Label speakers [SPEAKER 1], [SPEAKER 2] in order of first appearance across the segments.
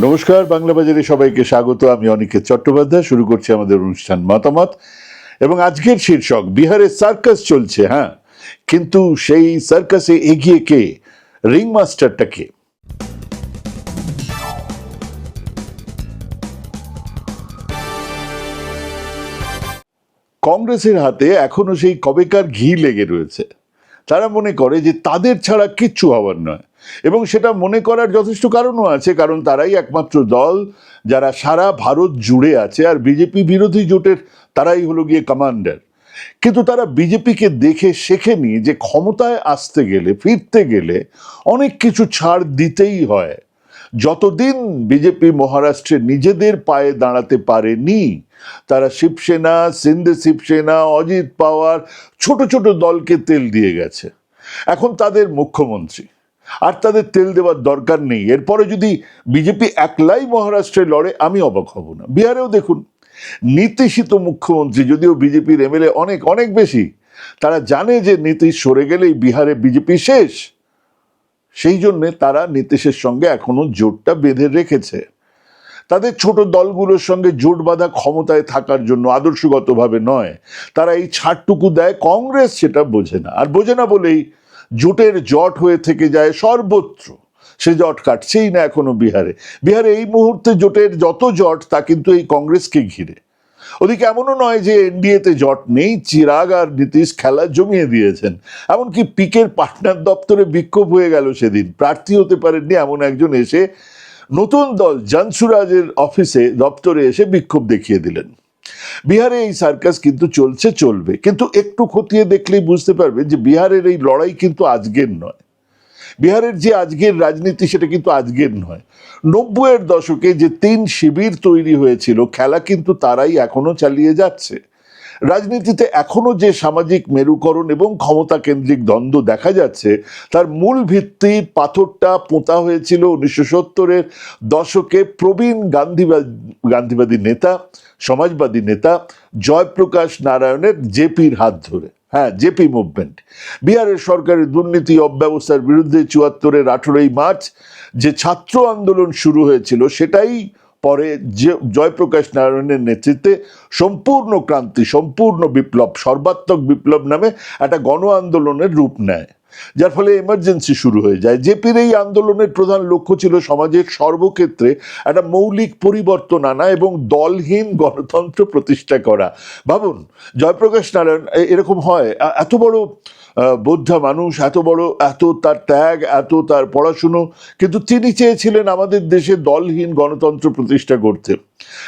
[SPEAKER 1] নমস্কার, বাংলা বাজারে সবাইকে স্বাগত। আমি অনিকেত চট্টোপাধ্যায়, শুরু করছি আমাদের অনুষ্ঠান মতামত। এবং আজকের শীর্ষক, বিহারে সার্কাস চলছে হ্যাঁ? কিন্তু সেই সার্কাসে এগিয়ে কে? রিং মাস্টারটা কে? কংগ্রেসের হাতে এখনও সেই কবেকার ঘি লেগে রয়েছে। তারা মনে করে যে তাদের ছাড়া কিচ্ছু হবার নয়। এবং সেটা মনে করার যথেষ্ট কারণও আছে, কারণ তারাই একমাত্র দল যারা সারা ভারত জুড়ে আছে আর বিজেপি বিরোধী জোটের তারাই হলো গিয়ে কমান্ডার কিন্তু তারা বিজেপিকে দেখে শেখেনি যে ক্ষমতায় আসতে গেলে, ফিরতে গেলে অনেক কিছু ছাড় দিতেই হয়। যতদিন বিজেপি মহারাষ্ট্রে নিজেদের পায়ে দাঁড়াতে পারেনি, তারা শিবসেনা, সিন্ধে শিবসেনা, অজিত পাওয়ার ছোট ছোট দলকে তেল দিয়ে গেছে। এখন তাদের মুখ্যমন্ত্রী। আর তাদের তেল দেওয়ার দরকার নেই। এরপরে যদি বিজেপি একলাই মহারাষ্ট্রে লড়ে, আমি অবাক হব না। বিহারেও দেখুন নীতিশিত মুখ্যমন্ত্রী, যদিও বিজেপির এমএলএ অনেক অনেক বেশি, তারা জানে যে নীতিশ সরে গেলেই বিহারে বিজেপি শেষ। সেই জন্যে তারা নীতিশের সঙ্গে এখনও জোটটা বেঁধে রেখেছে। তাদের ছোট দলগুলোর সঙ্গে জোট বাঁধা ক্ষমতায় থাকার জন্য আদর্শগতভাবে নয়। তারা এই ছাড়টুকু দেয়, কংগ্রেস সেটা বোঝে না। আর বোঝে না বলেই জোটের জট হয়ে থেকে যায় সর্বত্র। সে জট কাটছেই না এখনও বিহারে। বিহারে এই মুহূর্তে জোটের যত জট, তা কিন্তু এই কংগ্রেসকে ঘিরে। ওদিকে এমনও নয় যে এনডিএতে জট নেই, চিরাগ আর নীতিশ খেলা জমিয়ে দিয়েছেন। এমনকি পিকের পাটনার দপ্তরে বিক্ষোভ হয়ে গেল সেদিন। প্রার্থী হতে পারেননি এমন একজন এসে নতুন দল, জানসুরাজের অফিসে, দপ্তরে এসে বিক্ষোভ দেখিয়ে দিলেন। বিহারে এই সার্কাস কিন্তু চলছে, চলবে। কিন্তু একটু খতিয়ে দেখলেই বুঝতে পারবে যে বিহারের এই লড়াই কিন্তু আজকের নয়। বিহারের যে আজকের রাজনীতি, সেটা কিন্তু আজকের নয়। নব্বইয়ের দশকে যে তিন শিবির তৈরি হয়েছিল, খেলা কিন্তু তারাই এখনও চালিয়ে যাচ্ছে। রাজনীতিতে এখনও যে সামাজিক মেরুকরণ এবং ক্ষমতা কেন্দ্রিক দ্বন্দ্ব দেখা যাচ্ছে, তার মূল ভিত্তি পাথরটা পোঁতা হয়েছিল উনিশশো সত্তরের দশকে প্রবীণ গান্ধীবাদী গান্ধীবাদী নেতা, সমাজবাদী নেতা জয়প্রকাশ নারায়ণের জেপির হাত ধরে। হ্যাঁ জেপি মুভমেন্ট। বিহারের সরকারের দুর্নীতি অব্যবস্থার বিরুদ্ধে চুয়াত্তরের আঠেরোই মার্চ যে ছাত্র আন্দোলন শুরু হয়েছিল, সেটাই পরে যে জয়প্রকাশ নারায়ণের নেতৃত্বে সম্পূর্ণ ক্রান্তি, সম্পূর্ণ বিপ্লব, সর্বাত্মক বিপ্লব নামে একটা গণ আন্দোলনের রূপ নেয়। যার ফলে এমার্জেন্সি শুরু হয়ে যায়। জেপির এই আন্দোলনের প্রধান লক্ষ্য ছিল সমাজের সর্বক্ষেত্রে একটা মৌলিক পরিবর্তন আনা এবং দলহীন গণতন্ত্র প্রতিষ্ঠা করা। ভাবুন, জয়প্রকাশ নারায়ণ এরকম হয় এত বড় বোদ্ধা মানুষ, এত বড়, এত তার ত্যাগ, এত তার পড়াশুনো। কিন্তু তিনি চেয়েছিলেন আমাদের দেশে দলহীন গণতন্ত্র প্রতিষ্ঠা করতে।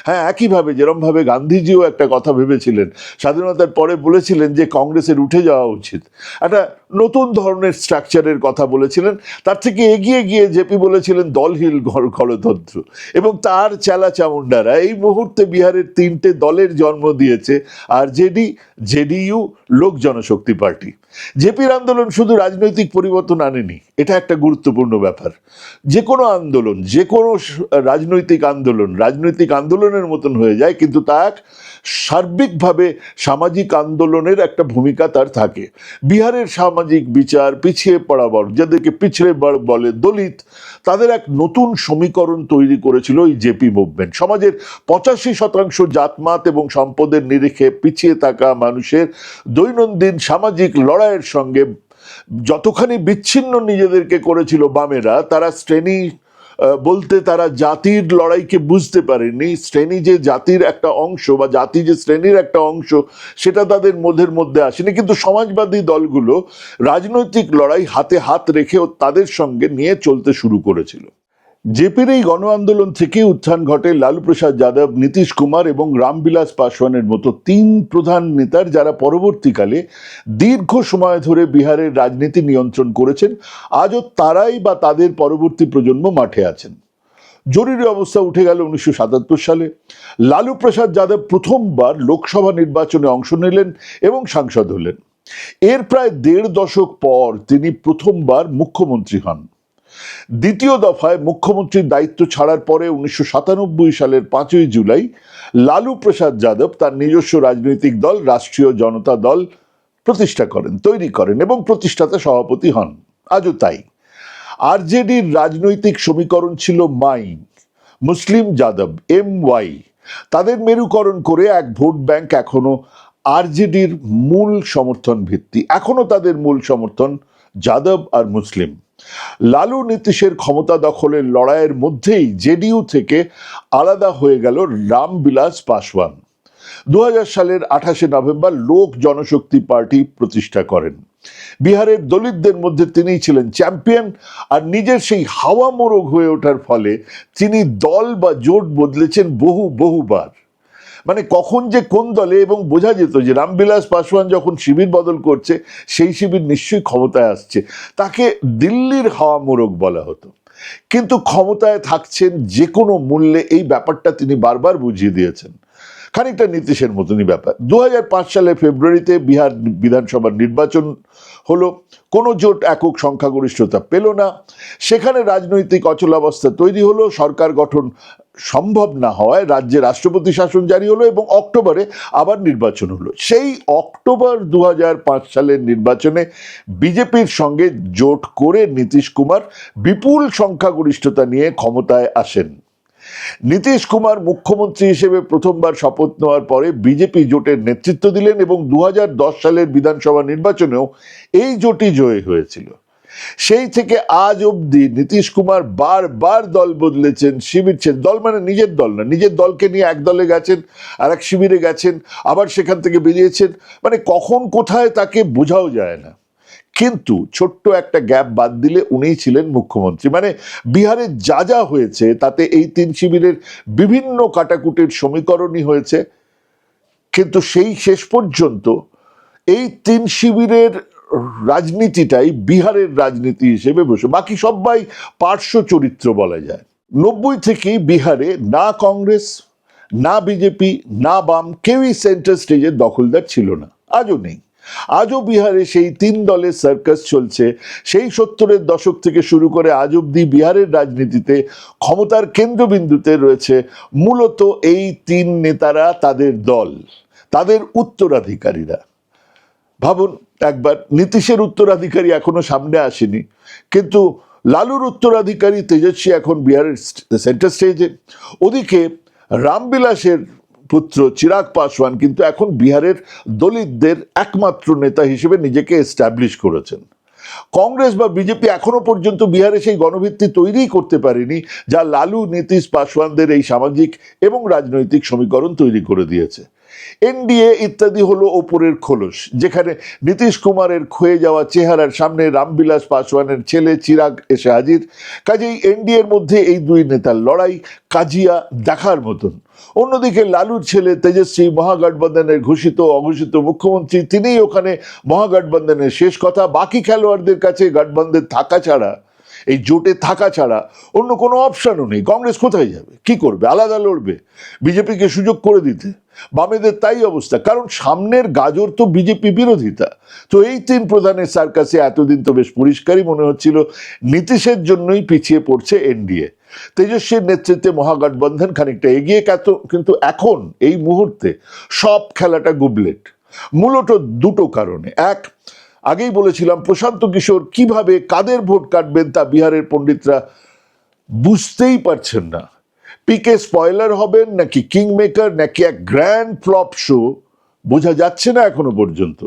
[SPEAKER 1] হ্যাঁ একইভাবে যেরমভাবে গান্ধীজিও একটা কথা ভেবেছিলেন, স্বাধীনতার পরে বলেছিলেন যে কংগ্রেসের উঠে যাওয়া উচিত। একটা নতুন ধরনের স্ট্রাকচারের কথা বলেছিলেন, তার থেকে এগিয়ে গিয়ে জেপি বলেছিলেন দলহীন গণ- গণতন্ত্র। এবং তার চেলা চামুন্ডারা এই মুহূর্তে বিহারের তিনটে দলের জন্ম দিয়েছে, আর জেডি, জেডিইউ, লোক জনশক্তি পার্টি। জেপির আন্দোলন শুধু রাজনৈতিক পরিবর্তন আনেনি, এটা একটা গুরুত্বপূর্ণ ব্যাপার। যে কোনো আন্দোলন, যে কোনো রাজনৈতিক আন্দোলন, রাজনৈতিক আন্দোলনের মতন হয়ে যায়, কিন্তু তা এক সার্বিকভাবে সামাজিক আন্দোলনের একটা ভূমিকা তার থাকে। বিহারের সামাজিক বিচার, পিছিয়ে পড়া বর্গ যাদেরকে পিছড়ে বলে দলিত, তাদের এক নতুন সমীকরণ তৈরি করেছিল এই জেপি মুভমেন্ট সমাজের পঁচাশি শতাংশ জাতমাত এবং সম্পদের নিরিখে পিছিয়ে থাকা মানুষের দৈনন্দিন সামাজিক লড়াইয়ের সঙ্গে যতখানি বিচ্ছিন্ন নিজেদেরকে করেছিল বামেরা, তারা শ্রেণি বলতে তারা জাতির লড়াইকে বুঝতে পারেনি। শ্রেণি যে জাতির একটা অংশ বা জাতি যে শ্রেণির একটা অংশ, সেটা তাদের মধ্যের মধ্যে আসেনি। কিন্তু সমাজবাদী দলগুলো রাজনৈতিক লড়াই হাতে হাত রেখে তাদের সঙ্গে নিয়ে চলতে শুরু করেছিল। জেপির এই গণ আন্দোলন থেকে উত্থান ঘটে লালু প্রসাদ যাদব, নীতিশ কুমার এবং রামবিলাস পাসওয়ানের মতো তিন প্রধান নেতার যারা পরবর্তীকালে দীর্ঘ সময় ধরে বিহারের রাজনীতি নিয়ন্ত্রণ করেছেন, আজও তারাই বা তাদের পরবর্তী প্রজন্ম মাঠে আছেন। জরুরি অবস্থা উঠে গেল উনিশশো সাতাত্তর সালে। লালু প্রসাদ যাদব প্রথমবার লোকসভা নির্বাচনে অংশ নিলেন এবং সাংসদ হলেন। এর প্রায় দেড় দশক পর তিনি প্রথমবার মুখ্যমন্ত্রী হন। দ্বিতীয় দফায় মুখ্যমন্ত্রীর দায়িত্ব ছাড়ার পরে উনিশশো সাতানব্বই সালের পাঁচই জুলাই লালু প্রসাদ যাদব তার নিজস্ব রাজনৈতিক দল, রাষ্ট্রীয় জনতা দল প্রতিষ্ঠা করেন, তৈরি করেন এবং প্রতিষ্ঠাতা সভাপতি হন। আজও তাই। আরজেডির রাজনৈতিক সমীকরণ ছিল MY Muslim Yadav, M Y, তাদের মেরুকরণ করে এক ভোট ব্যাংক এখনও আরজেডির মূল সমর্থন ভিত্তি এখনও তাদের মূল সমর্থন যাদব আর মুসলিম। লালু নীতিশের ক্ষমতা দখলের লড়াইয়ের মধ্যেই জেডিইউ থেকে আলাদা হয়ে গেল রামবিলাস পাসওয়ান। দু সালের আঠাশে নভেম্বর লোক জনশক্তি পার্টি প্রতিষ্ঠা করেন। বিহারের দলিতদের মধ্যে তিনিই ছিলেন চ্যাম্পিয়ন আর নিজের সেই হাওয়া মোরগ হয়ে ওঠার ফলে তিনি দল বা জোট বদলেছেন বহু বহুবার। মানে কখন যে কোন দলে, এবং বোঝা যেত যে রামবিলাস পাসওয়ান যখন শিবির বদল করছে, সেই শিবির নিশ্চয়ই ক্ষমতায় আসছে। তাকে দিল্লির হাওয়া মোরগ বলা হতো। কিন্তু ক্ষমতায় থাকছেন যে কোনো মূল্যে এই ব্যাপারটা তিনি বারবার বুঝিয়ে দিয়েছেন। খানিকটা নীতিশের মতনই ব্যাপার। দু হাজার পাঁচ সালে ফেব্রুয়ারিতে বিহার বিধানসভার নির্বাচন হলো, কোনো জোট একক সংখ্যাগরিষ্ঠতা পেল না। সেখানে রাজনৈতিক অচলাবস্থা তৈরি হলো, সরকার গঠন সম্ভব না হওয়ায় রাজ্যে রাষ্ট্রপতি শাসন জারি হলো এবং অক্টোবরে আবার নির্বাচন হলো। সেই অক্টোবর দু হাজার পাঁচ সালের নির্বাচনে বিজেপির সঙ্গে জোট করে নীতিশ কুমার বিপুল সংখ্যাগরিষ্ঠতা নিয়ে ক্ষমতায় আসেন। নীতিশ কুমার মুখ্যমন্ত্রী হিসেবে প্রথমবার শপথ নেওয়ার পরে বিজেপি জোটের নেতৃত্ব দিলেন এবং দু হাজার দশ সালের বিধানসভা নির্বাচনেও এই জোটই জয় হয়েছিল। সেই থেকে আজ অবধি নীতিশ কুমার বারবার দল বদলেছেন, শিবির দল মানে নিজের দল না, নিজের দলকে নিয়ে এক দলে গেছেন আর এক শিবিরে গেছেন, আবার সেখান থেকে বেরিয়েছেন। মানে কখন কোথায় তাকে বোঝাও যায় না। কিন্তু ছোট্ট একটা গ্যাপ বাদ দিলে উনিই ছিলেন মুখ্যমন্ত্রী। মানে বিহারে যা যা হয়েছে, তাতে এই তিন শিবিরের বিভিন্ন কাটাকুটির সমীকরণই হয়েছে। কিন্তু সেই শেষ পর্যন্ত এই তিন শিবিরের রাজনীতিটাই বিহারের রাজনীতি হিসেবে বসে, বাকি সবাই পার্শ্ব চরিত্র বলা যায়। নব্বই থেকেই বিহারে না কংগ্রেস, না বিজেপি, না বাম, কেউই সেন্টার স্টেজের দখলদার ছিল না, আজও নেই। আজও বিহারে সেই তিন দলের সার্কাস চলছে। সেই সত্তরের দশক থেকে শুরু করে আজ অব্দি বিহারের রাজনীতিতে ক্ষমতার কেন্দ্রবিন্দুতে রয়েছে মূলত এই তিন নেতারা তাদের দল, তাদের উত্তরাধিকারীরা। ভাবুন, একবার নীতিশের উত্তরাধিকারী এখনও সামনে আসেনি, কিন্তু লালুর উত্তরাধিকারী তেজস্বী এখন বিহারের সেন্টার স্টেজে ওদিকে রামবিলাসের পুত্র চিরাগ পাসওয়ান কিন্তু এখন বিহারের দলিতদের একমাত্র নেতা হিসেবে নিজেকে এস্টাবলিশ করেছেন। কংগ্রেস বা বিজেপি এখনও পর্যন্ত বিহারে সেই গণভিত্তি তৈরি করতে পারেনি, যা লালু, নীতিশ পাসওয়ানদের এই সামাজিক এবং রাজনৈতিক সমীকরণ তৈরি করে দিয়েছে। এনডিএ ইত্যাদি হলো ওপরের খোলস, যেখানে নীতিশ কুমারের ক্ষয়ে যাওয়া চেহারার সামনে রামবিলাস পাসওয়ানের ছেলে চিরাগ এসে হাজির। কাজেই এনডিএর মধ্যে এই দুই নেতার লড়াই কাজিয়া দেখার মতন। অন্যদিকে লালুর ছেলে তেজস্বী মহাগঠবন্ধনের ঘোষিত অঘোষিত মুখ্যমন্ত্রী, তিনিই ওখানে মহাগঠবন্ধনের শেষ কথা। বাকি খেলোয়াড়দের কাছে গঠবন্ধন থাকা ছাড়া, এই জোটে থাকা ছাড়া অন্য কোনো অপশানও নেই। কংগ্রেস কোথায় যাবে? কি করবে? আলাদা লড়বে? বিজেপিকে সুযোগ করে দিতে। বামেদের তাই অবস্থা। কারণ সামনের গাজর তো বিজেপি বিরোধিতা। তো এই তিন প্রধানের সার্কাসে এতদিন তো বেশ পরিষ্কারই মনে হচ্ছিল, নীতিশের জন্যই পিছিয়ে পড়ছে এনডিএ। তেজস্বীর নেতৃত্বে মহাগঠবন্ধন খানিকটা এগিয়ে কিন্তু এখন, এই মুহূর্তে, সব খেলাটা গুবলেট। মূলত দুটো কারণে। এক, আগেই বলেছিলাম, প্রশান্ত কিশোর কীভাবে কাদের ভোট কাটবেন তা বিহারের পণ্ডিতরা বুঝতেই পারছেন না। পিকে স্পয়লার হবেন, নাকি কিং মেকার নাকি এক গ্র্যান্ড ফ্লপ শো বোঝা যাচ্ছে না এখনও পর্যন্ত।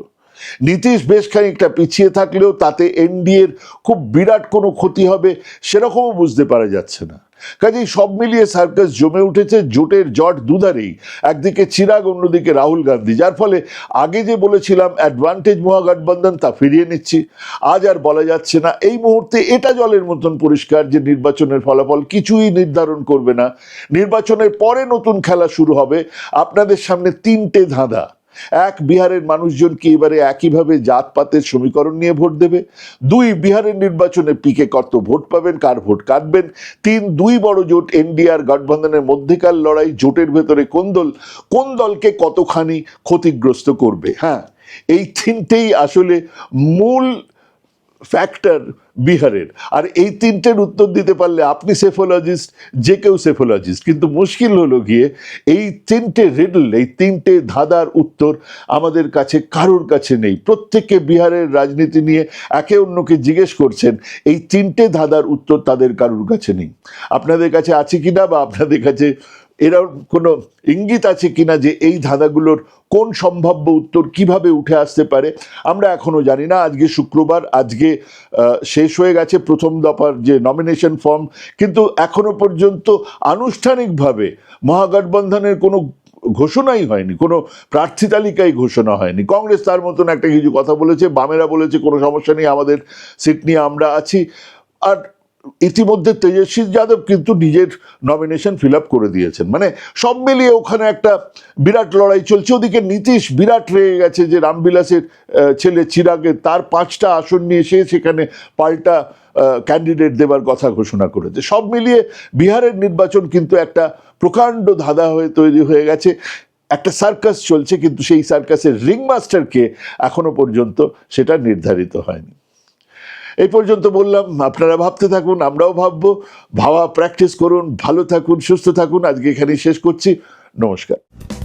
[SPEAKER 1] নীতিশ বেশ খানিকটা পিছিয়ে থাকলেও তাতে এনডিএর খুব বিরাট কোনো ক্ষতি হবে, সেরকমও বুঝতে পারা যাচ্ছে না। কাজেই সব মিলিয়ে সার্কাস জমে উঠেছে জোটের জট দুধারেই। একদিকে চিরাগ, অন্যদিকে রাহুল গান্ধী। যার ফলে আগে যে বলেছিলাম অ্যাডভান্টেজ মহাগঠবন্ধন, তা ফিরিয়ে নিচ্ছি। আজ আর বলা যাচ্ছে না। এই মুহূর্তে এটা জলের মতন পরিষ্কার যে নির্বাচনের ফলাফল কিছুই নির্ধারণ করবে না। নির্বাচনের পরে নতুন খেলা শুরু হবে। আপনাদের সামনে তিনটে ধাঁধা। এক বিহারের মানুষজন কি এবারে একইভাবে জাতপাতের সমীকরণ নিয়ে ভোট দেবে? দুই, বিহারের নির্বাচনে পিকে কত ভোট পাবেন, কার ভোট কাটবেন? তিন, দুই বড় জোট এনডিআর গঠবন্ধনের মধ্যেকার লড়াই জোটের ভেতরে কোন দল, কোন দলকে কতখানি ক্ষতিগ্রস্ত করবে? হ্যাঁ এই তিনটেই আসলে মূল ফ্যাক্টর বিহারের। আর এই তিনটের উত্তর দিতে পারলে আপনি সেফোলজিস্ট যে কেউ সেফোলজিস্ট কিন্তু মুশকিল হলো গিয়ে এই তিনটে রিডল এই তিনটে ধাঁধার উত্তর আমাদের কাছে কারোর কাছে নেই। প্রত্যেকে বিহারের রাজনীতি নিয়ে একে অন্যকে জিজ্ঞেস করছেন, এই তিনটে ধাঁধার উত্তর তাদের কারোর কাছে নেই। আপনাদের কাছে আছে কিনা বা আপনাদের কাছে এরকম কোনো ইঙ্গিত আছে কিনা যে এই ধাঁধাগুলোর কোন সম্ভাব্য উত্তর কীভাবে উঠে আসতে পারে, আমরা এখনও জানি না। আজকে শুক্রবার, আজকে শেষ হয়ে গেছে প্রথম দফার যে নমিনেশন ফর্ম কিন্তু এখনও পর্যন্ত আনুষ্ঠানিকভাবে মহাগঠবন্ধনের কোনো ঘোষণাই হয়নি, কোনো প্রার্থী তালিকায় ঘোষণা হয়নি। কংগ্রেস তার মতন একটা কিছু কথা বলেছে, বামেরা বলেছে, কোনো সমস্যা নেই, আমাদের সিট নিয়ে আমরা আছি। আর ইতিমধ্যে তেজস্বী যাদব কিন্তু নিজের নমিনেশন ফিল আপ করে দিয়েছেন। মানে সব মিলিয়ে ওখানে একটা বিরাট লড়াই চলছে। ওদিকে নীতিশ বিরাট রেগে গেছে যে রামবিলাসের ছেলে চিরাগের তার পাঁচটা আসন নিয়ে সে সেখানে পাল্টা ক্যান্ডিডেট দেবার কথা ঘোষণা করেছে। সব মিলিয়ে বিহারের নির্বাচন কিন্তু একটা প্রকাণ্ড ধাঁধা হয়ে তৈরি হয়ে গেছে। একটা সার্কাস চলছে, কিন্তু সেই সার্কাসের রিংমাস্টারকে এখনও পর্যন্ত সেটা নির্ধারিত হয়নি। এই পর্যন্ত বললাম, আপনারা ভাবতে থাকুন, আমরাও ভাবব। ভাবা প্র্যাকটিস করুন, ভালো থাকুন, সুস্থ থাকুন। আজকে এখানেই শেষ করছি। নমস্কার।